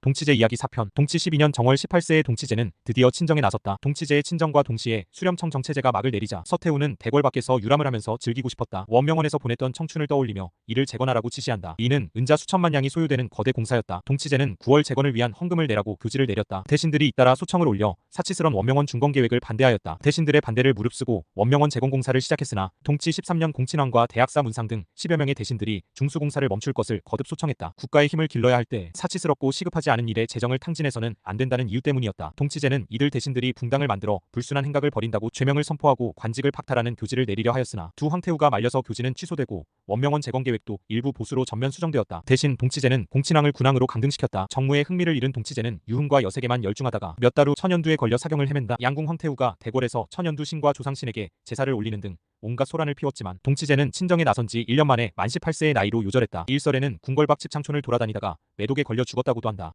동치제 이야기 4편 동치 12년 정월 18세의 동치제는 드디어 친정에 나섰다. 동치제의 친정과 동시에 수렴청 정체제가 막을 내리자 서태후는 대궐 밖에서 유람을 하면서 즐기고 싶었다. 원명원에서 보냈던 청춘을 떠올리며 이를 재건하라고 지시한다. 이는 은자 수천만 양이 소요되는 거대 공사였다. 동치제는 9월 재건을 위한 헌금을 내라고 교지를 내렸다. 대신들이 잇따라 소청을 올려 사치스런 원명원 중건 계획을 반대하였다. 대신들의 반대를 무릅쓰고 원명원 재건 공사를 시작했으나 동치 13년 공친왕과 대학사 문상 등 10여 명의 대신들이 중수공사를 멈출 것을 거듭 소청했다. 국가의 힘을 길러야 할 때 사치스럽고 시급하지 않은 일에 재정을 탕진해서는 안 된다는 이유 때문이었다. 동치제는 이들 대신들이 붕당을 만들어 불순한 행각을 벌인다고 죄명을 선포하고 관직을 박탈하는 교지를 내리려 하였으나 두 황태후가 말려서 교지는 취소되고 원명원 재건 계획도 일부 보수로 전면 수정되었다. 대신 동치제는 공친왕을 군왕으로 강등시켰다. 정무에 흥미를 잃은 동치제는 유흥과 여색에만 열중하다가 몇 달 후 천연두에 걸려 사경을 헤맨다. 양궁 황태후가 대궐에서 천연두 신과 조상신에게 제사를 올리는 등 온갖 소란을 피웠지만 동치제는 친정에 나선 지 1년 만에 만 18세의 나이로 요절했다. 일설에는 궁궐박 집창촌을 돌아다니다가 매독에 걸려 죽었다고도 한다.